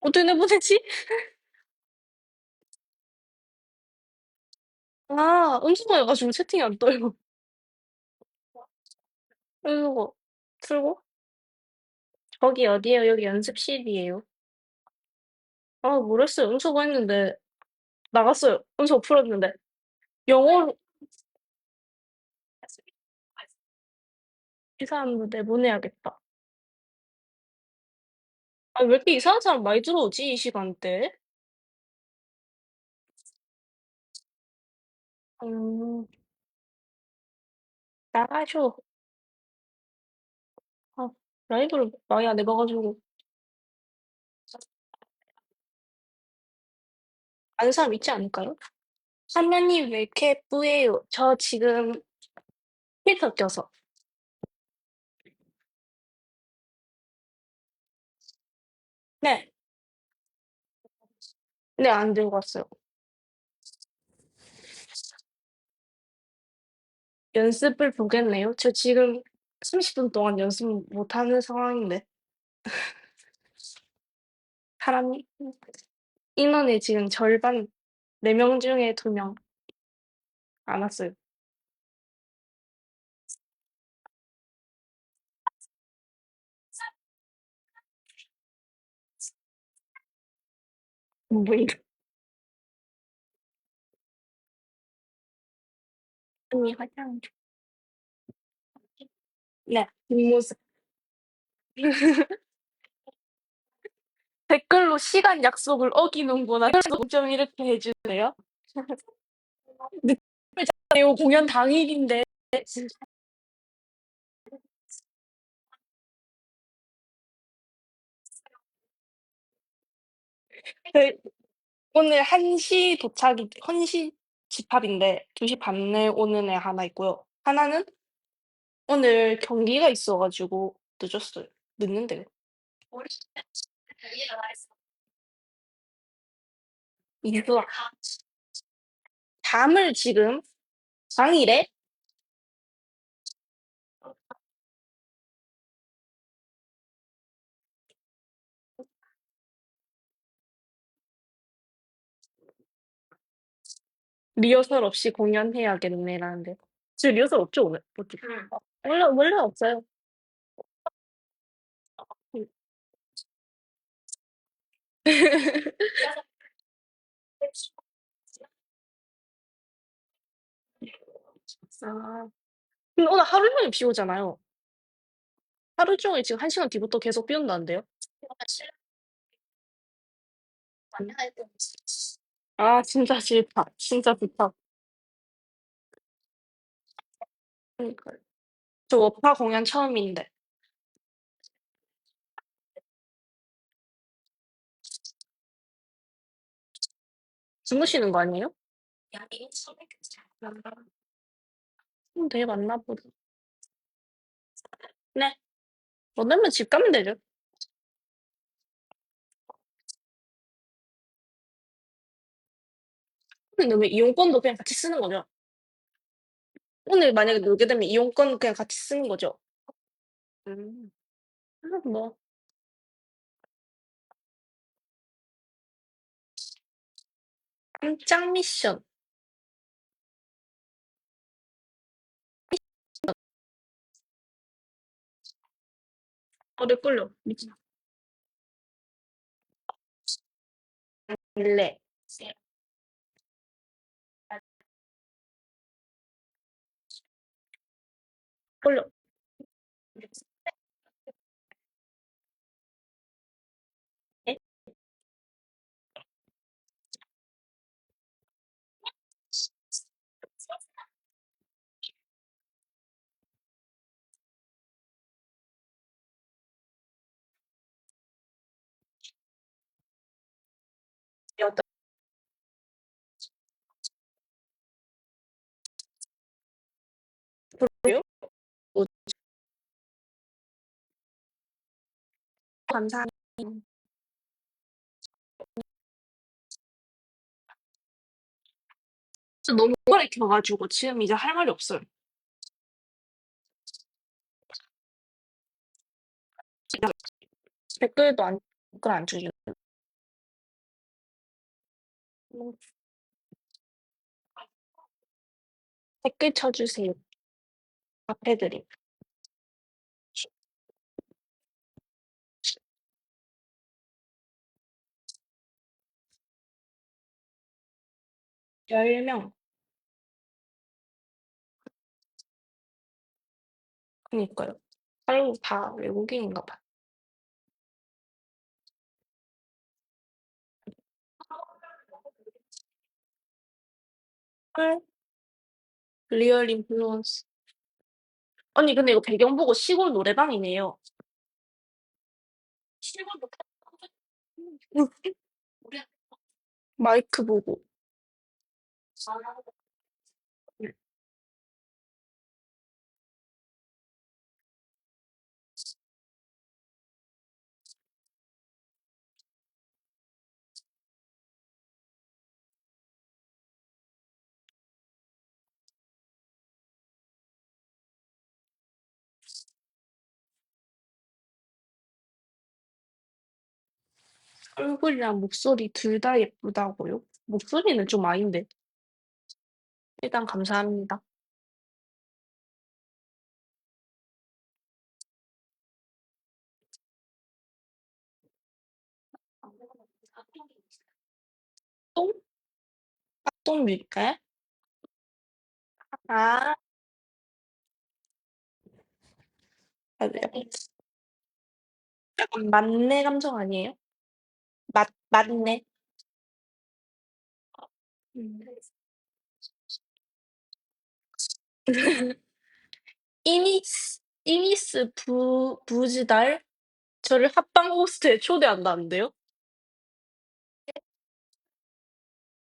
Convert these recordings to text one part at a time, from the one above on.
어떻게 내보내지? 아 음소거해 가지고 채팅이 안 떠요. 음소거 풀고 거기 어디예요? 여기 연습실이에요. 아 모르겠어요. 음소거 했는데 나갔어요. 음소거 풀었는데. 영어로 이 사람도 내보내야겠다. 아 왜 이렇게 이상한 사람 많이 들어오지 이 시간대에? 음. 나가셔. 아 라이브를 많이 안 해 봐 가지고. 아는 사람 있지 않을까요? "화면이 왜 이렇게 뿌예요?" 저 지금 필터 껴서. 네. 네 안 들고 왔어요. 연습을 보겠네요. 저 지금 30 분 동안 연습 못 하는 상황인데. 사람이 인원의 지금 절반 4 명 중에 2 명 안 왔어요. 안 보인다. 언니 화장 좀. 네. 뒷모습. 댓글로 시간 약속을 어기는구나. 좀 이렇게 해 주세요. 늦잖아요. 공연 당일인데. 그 오늘 1시 도착이 1시 집합인데 2시 반에 오는 애 하나 있고요. 하나는 오늘 경기가 있어 가지고 늦었어요. 늦는데요. 이수아. 잠을 지금 당일에 리허설 없이 공연해야겠네라는데. 지금 리허설 없죠 오늘? 뭐지? 어 원래 원래 없어요. 음. 아. 근데 오늘 하루 종일 비 오잖아요. 하루 종일 지금 1 시간 뒤부터 계속 비 온다는데요. 아 진짜 싫다. 진짜 좋다. 그러니까요. 저 워파 공연 처음인데. 주무시는 거 아니에요? 음 되게 많나 보다. 네. 원하면 집 가면 되죠. 근데 왜 이용권도 그냥 같이 쓰는 거죠? 오늘 만약에 놀게 되면 이용권 그냥 같이 쓰는 거죠? 음. 그럼 뭐 깜짝 미션. 어내 걸려. 미친. 원래 걸려. 예? 어떤 프로요? 감사합니다. 너무 오래 켜 가지고 지금 이제 할 말이 없어요. 댓글도 안 댓글 안. 음. 댓글 쳐주세요. 답해 드림. 10 명. 그니까요. 아유 다 외국인인가 봐요. 헐. 리얼 인플루언서. 언니 근데 이거 배경 보고 시골 노래방이네요. 마이크 보고. 얼굴이랑 목소리 둘 다 예쁘다고요? 목소리는 좀 아닌데. 일단 감사합니다. 똥? 깍똥 밀까요? 아. 맞아요. 약간 맛내 감성 아니에요? 맛 맛내. 음. 이미스 이미스 부 부즈달 저를 합방 호스트에 초대한다는데요?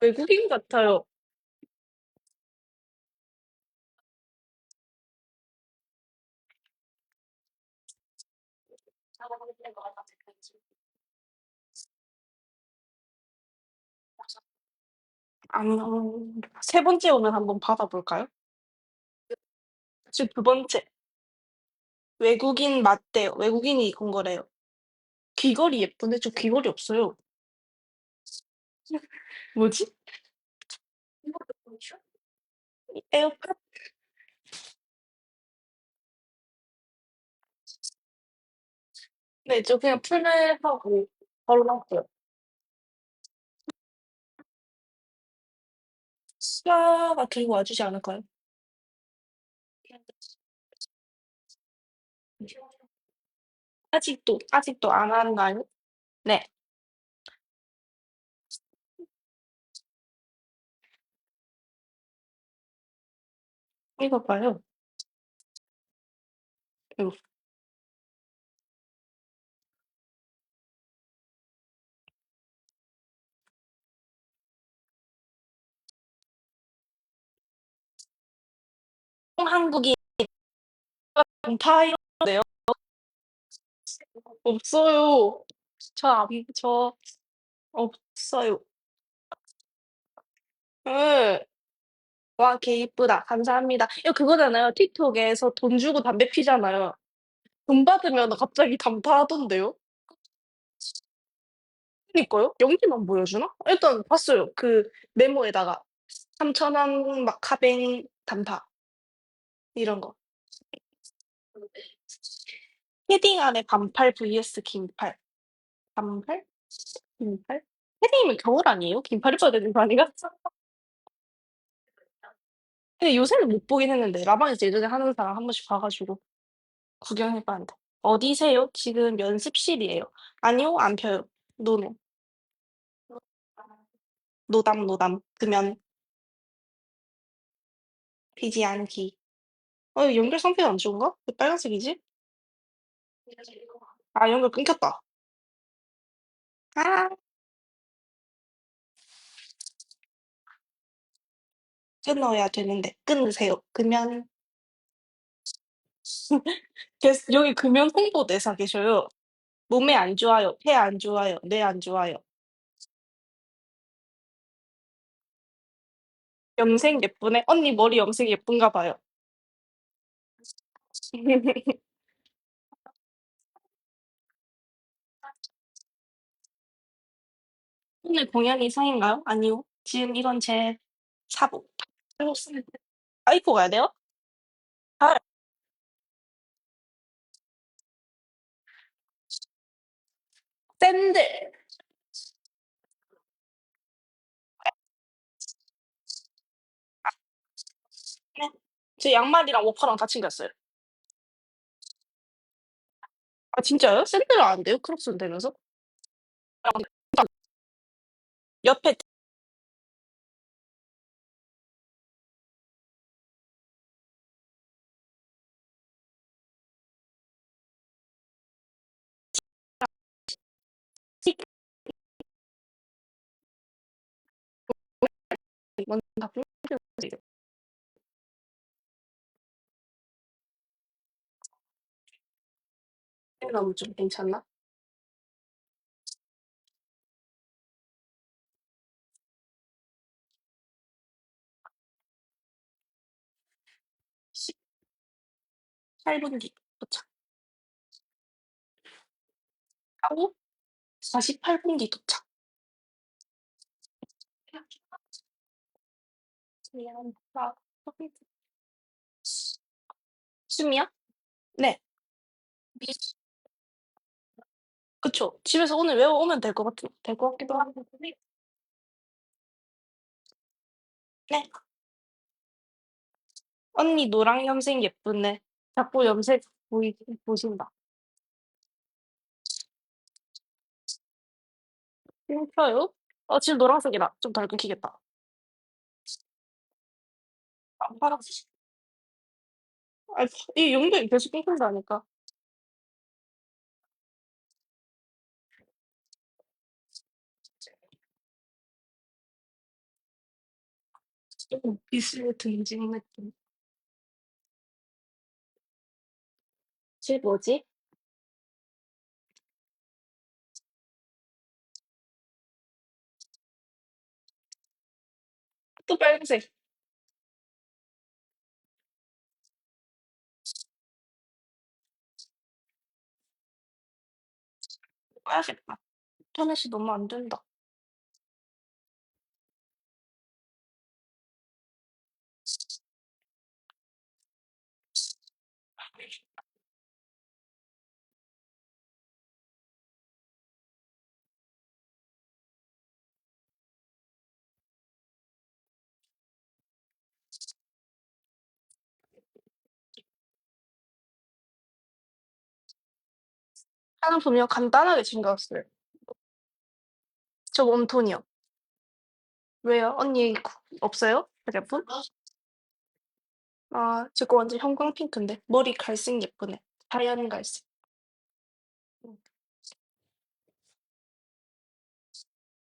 외국인 같아요. 안 세 번째 오면 한번 받아 볼까요? 지금 두 번째. 외국인 맞대요. 외국인이 건 거래요. 귀걸이 예쁜데 저 귀걸이 없어요. 뭐지? 에어팟? 네. 저 그냥 플레이하고 바로 나왔어요. 수아가 들고 와 주지 않을까요? 아직도 아직도 안 왔나요? 네. 이거 봐요. 음. 한국인 동파이인데요. 없어요. 저 안 저 없어요. 예. 와개 이쁘다. 감사합니다. 이거 그거잖아요. 틱톡에서 돈 주고 담배 피잖아요. 돈 받으면 갑자기 단파하던데요. 그니까요. 연기만 보여주나? 일단 봤어요. 그 메모에다가 3,000원 막 카뱅 단파. 이런 거. 패딩 안에 반팔 vs 긴팔. 반팔? 긴팔? 패딩이면 겨울 아니에요? 긴팔 입어야 되는 거 아닌가? 근데 요새는 못 보긴 했는데 라방에서 예전에 하는 사람 한 번씩 봐 가지고 구경해 봤는데. 어디세요? 지금 연습실이에요. 아니요. 안 펴요. 노노. 노담, 노담. 금연. 피지 않기. 어 연결 상태가 안 좋은가? 왜 빨간색이지? 아 연결 끊겼다. 아. 끊어야 되는데 끊으세요. 금연. 계스 여기 금연 홍보 대사 계셔요. 몸에 안 좋아요. 폐 안 좋아요. 뇌 안 좋아요. 염색 예쁘네. 언니 머리 염색 예쁜가 봐요. 오늘 공연 이 상인가요? 아니요. 지금 이건 제 사복. 아 입고 가야 돼요? 아. 샌들. 아. 네. 제 양말이랑 워커랑 다 챙겼어요. 아 진짜요? 샌들은 안 돼요? 크록스는 되면서? 옆에 그럼 좀 괜찮나? 십 8분 뒤 도착. 하고 48분 뒤 도착. 숨이요? 네. 그쵸. 집에서 오늘 외워오면 될 것 같은 될 것 같기도 하고. 네. 언니 노랑 염색 예쁘네. 자꾸 염색 보이 보신다. 진짜요? 어 지금 노란색이다. 좀덜 끊기겠다. 아 파란색. 아 이 용도에 계속 끊긴다니까. 좀 비스무 등진 느낌. 쟤 뭐지? 또 빨간색. 꺼야겠다. 인터넷이 너무 안 된다. 화장품이요? 간단하게 챙겨왔어요. 저 웜톤이요. 왜요? 언니 구 없어요? 화장품? 아 제 거 완전 형광 핑크인데 머리 갈색 예쁘네. 하얀 갈색. 음.